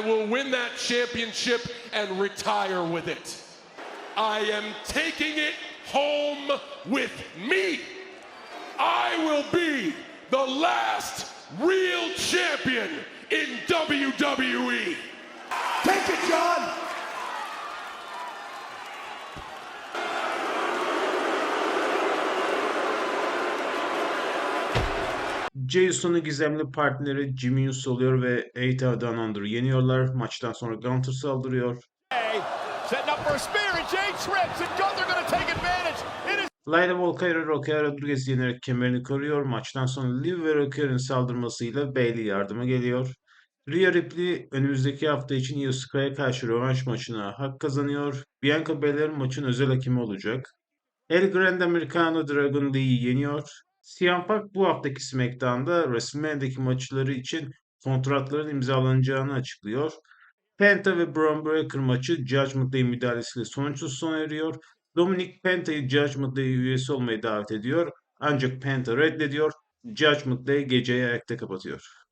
I will win that championship and retire with it. I am taking it home with me. I will be the last real champion in. WWE. Jey Uso'nun gizemli partneri Jimmy Uso oluyor ve Eita Down Under yeniyorlar. Maçtan sonra Gunter saldırıyor. Setting up for a spear, and Jay trips, and Gunther going to take advantage. It is Lyra Valkyrie Rocky Rodriguez yenerek kemerini koruyor. Maçtan sonra Liv ve Rocky'nin saldırmasıyla Bayley yardıma geliyor. Rhea Ripley önümüzdeki hafta için Io Sky'e karşı rövanş maçına hak kazanıyor. Bianca Belair maçın özel hakemi olacak. El Grande Americano Dragon Lee'yi yeniyor. CM Punk bu haftaki SmackDown'da WrestleMania'daki maçları için kontratların imzalanacağını açıklıyor. Penta ve Braun Breaker maçı Judgment Day müdahalesiyle sonuçsuz sona eriyor. Dominic Penta'yı Judgment Day üyesi olmaya davet ediyor. Ancak Penta reddediyor. Judgment Day geceyi ayakta kapatıyor.